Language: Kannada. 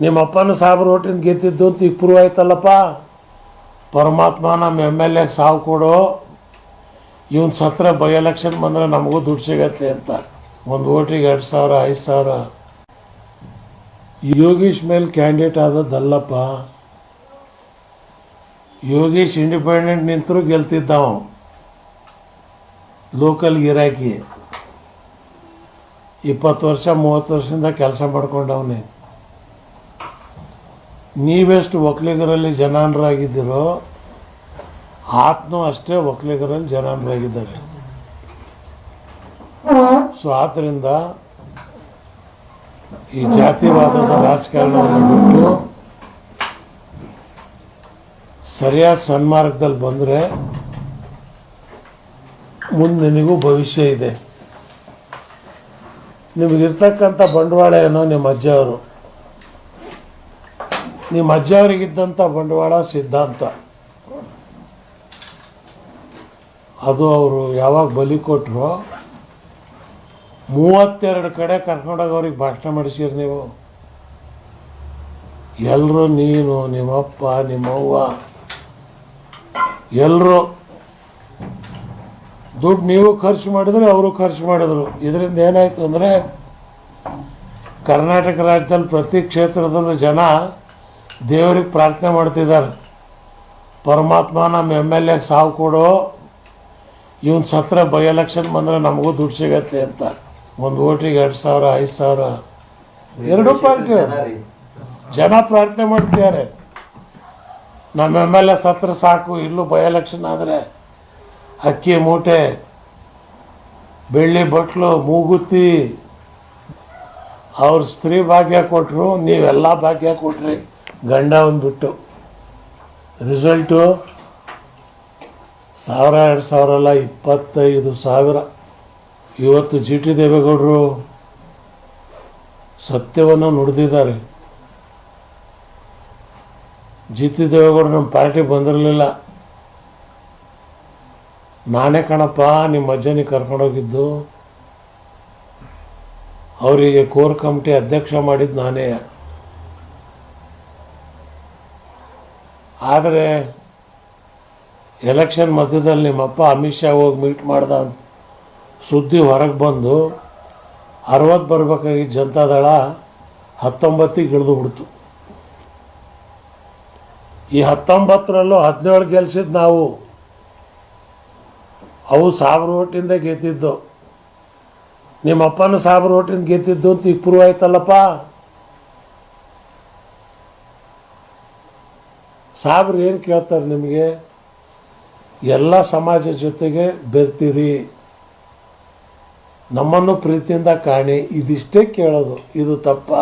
ನಿಮ್ಮ ಅಪ್ಪನ ಸಾಬ್ರ ಓಟಿಂದ ಗೆದ್ದಿದ್ದು ಅಂತ ಈಗ ಪ್ರೂವ್ ಆಯ್ತಲ್ಲಪ್ಪ. ಪರಮಾತ್ಮ ನಮ್ಮ ಎಂ ಎಲ್ ಎಗೆ ಸಾವು ಕೊಡು. ಇವನ್ ಸತ್ರ ಬೈ ಎಲೆಕ್ಷನ್ ಬಂದರೆ ನಮಗೂ ದುಡ್ಡು ಸಿಗತ್ತೆ ಅಂತ. ಒಂದು ಓಟಿಗೆ ಎರಡು ಸಾವಿರ, ಐದು ಸಾವಿರ. ಯೋಗೀಶ್ ಮೇಲೆ ಕ್ಯಾಂಡಿಡೇಟ್ ಆದದ್ದಲ್ಲಪ್ಪ. ಯೋಗೀಶ್ ಇಂಡಿಪೆಂಡೆಂಟ್ ನಿಂತರೂ ಗೆಲ್ತಿದ್ದಾವ. ಲೋಕಲ್ ಗಿರಾಕಿ. ಇಪ್ಪತ್ತು ವರ್ಷ, ಮೂವತ್ತು ವರ್ಷದಿಂದ ಕೆಲಸ ಮಾಡ್ಕೊಂಡವನೇ. ನೀವೆಷ್ಟು ಒಕ್ಕಲಿಗರಲ್ಲಿ ಜನಾನರಾಗಿದ್ದೀರೋ ಆತನೂ ಅಷ್ಟೇ ಒಕ್ಕಲಿಗರಲ್ಲಿ ಜನಾನರಾಗಿದ್ದಾರೆ ಸೊ ಆದ್ದರಿಂದ ಈ ಜಾತಿವಾದದ ರಾಜಕಾರಣವನ್ನು ಬಿಟ್ಟು ಸರಿಯಾದ ಸನ್ಮಾರ್ಗದಲ್ಲಿ ಬಂದರೆ ಮುಂದೆ ನಿನಗೂ ಭವಿಷ್ಯ ಇದೆ. ನಿಮಗಿರ್ತಕ್ಕಂಥ ಬಂಡವಾಳ ಏನೋ ನಿಮ್ಮ ಅಜ್ಜವರು ನಿಮ್ಮ ಅಜ್ಜವರಿಗಿದ್ದಂಥ ಬಂಡವಾಳ ಸಿದ್ಧಾಂತ. ಅದು ಅವರು ಯಾವಾಗ ಬಲಿ ಕೊಟ್ಟರು ಮೂವತ್ತೆರಡು ಕಡೆ ಕರ್ಕೊಂಡೋಗಿ ಅವ್ರಿಗೆ ಭಾಷಣ ಮಾಡಿಸಿರಿ ನೀವು. ಎಲ್ಲರೂ ನೀನು, ನಿಮ್ಮಪ್ಪ, ನಿಮ್ಮವ್ವ. ಎಲ್ಲರೂ ದುಡ್ಡು ನೀವು ಖರ್ಚು ಮಾಡಿದ್ರೆ ಅವರು ಖರ್ಚು ಮಾಡಿದ್ರು. ಇದರಿಂದ ಏನಾಯ್ತು ಅಂದರೆ, ಕರ್ನಾಟಕ ರಾಜ್ಯದಲ್ಲಿ ಪ್ರತಿ ಕ್ಷೇತ್ರದಲ್ಲೂ ಜನ ದೇವರಿಗೆ ಪ್ರಾರ್ಥನೆ ಮಾಡ್ತಿದ್ದಾರೆ. ಪರಮಾತ್ಮ ನಮ್ಮ ಎಂ ಎಲ್ ಎಗೆ ಸಾವು ಕೊಡು, ಇವನ್ ಸತ್ರ ಬೈ ಎಲೆಕ್ಷನ್ ಬಂದರೆ ನಮಗೂ ದುಡ್ಡು ಸಿಗತ್ತೆ ಅಂತ. ಒಂದು ಓಟಿಗೆ ಎರಡು ಸಾವಿರ, ಐದು ಸಾವಿರ. ಎರಡೂ ಪಾರ್ಟಿ ಜನ ಪ್ರಾರ್ಥನೆ ಮಾಡ್ತಿದ್ದಾರೆ. ನಮ್ಮ ಎಂ ಎಲ್ ಎ ಸತ್ರ ಸಾಕು, ಇಲ್ಲೂ ಬೈ ಎಲೆಕ್ಷನ್ ಆದರೆ ಅಕ್ಕಿ, ಮೂಟೆ, ಬೆಳ್ಳಿ ಬಟ್ಲು, ಮೂಗುತಿ, ಅವ್ರ ಸ್ತ್ರೀ ಭಾಗ್ಯ ಕೊಟ್ಟರು ನೀವೆಲ್ಲ ಭಾಗ್ಯ ಕೊಟ್ರಿ. ಗಂಡ ಒಂದು ಬಿಟ್ಟು ರಿಸಲ್ಟು ಸಾವಿರ ಎರಡು ಸಾವಿರ ಅಲ್ಲ ಇಪ್ಪತ್ತೈದು ಸಾವಿರ. ಇವತ್ತು ಜಿ ಟಿ ದೇವೇಗೌಡರು ಸತ್ಯವನ್ನು ನುಡಿದಿದ್ದಾರೆ. ಜಿ ಟಿ ದೇವೇಗೌಡರು ನಮ್ಮ ಪಾರ್ಟಿ ಬಂದಿರಲಿಲ್ಲ. ನಾನೇ ಕಣಪ್ಪ, ನಿಮ್ಮ ಅಜ್ಜನಿಗೆ ಕರ್ಕೊಂಡೋಗಿದ್ದು. ಅವರಿಗೆ ಕೋರ್ ಕಮಿಟಿ ಅಧ್ಯಕ್ಷ ಮಾಡಿದ್ದು ನಾನೇ. ಆದರೆ ಎಲೆಕ್ಷನ್ ಮಧ್ಯದಲ್ಲಿ ನಿಮ್ಮಪ್ಪ ಅಮಿತ್ ಶಾ ಹೋಗಿ ಮೀಟ್ ಮಾಡ್ದ ಸುದ್ದಿ ಹೊರಗೆ ಬಂದು ಅರವತ್ತು ಬರಬೇಕಾಗಿ ಜನತಾದಳ ಹತ್ತೊಂಬತ್ತಿಗೆ ಇಳಿದು ಬಿಡ್ತು ಈ ಹತ್ತೊಂಬತ್ತರಲ್ಲೂ ಹದಿನೇಳು ಗೆಲ್ಸಿದ್ದು ನಾವು. ಅವು ಸಾವಿರ ಓಟಿಂದ ಗೆದ್ದಿದ್ದು. ನಿಮ್ಮಪ್ಪನ ಸಾವಿರ ಓಟಿಂದ ಗೆದ್ದಿದ್ದು ಅಂತ ಈಗ ಪ್ರೂವ್ ಆಯ್ತಲ್ಲಪ್ಪ? ಸಾಬ್ರು ಏನು ಕೇಳ್ತಾರೆ ನಿಮಗೆ? ಎಲ್ಲ ಸಮಾಜ ಜೊತೆಗೆ ಬೆರ್ತೀರಿ. ನಮ್ಮನ್ನು ಪ್ರೀತಿಯಿಂದ ಕಾಣಿ. ಇದಿಷ್ಟೇ ಕೇಳೋದು. ಇದು ತಪ್ಪ?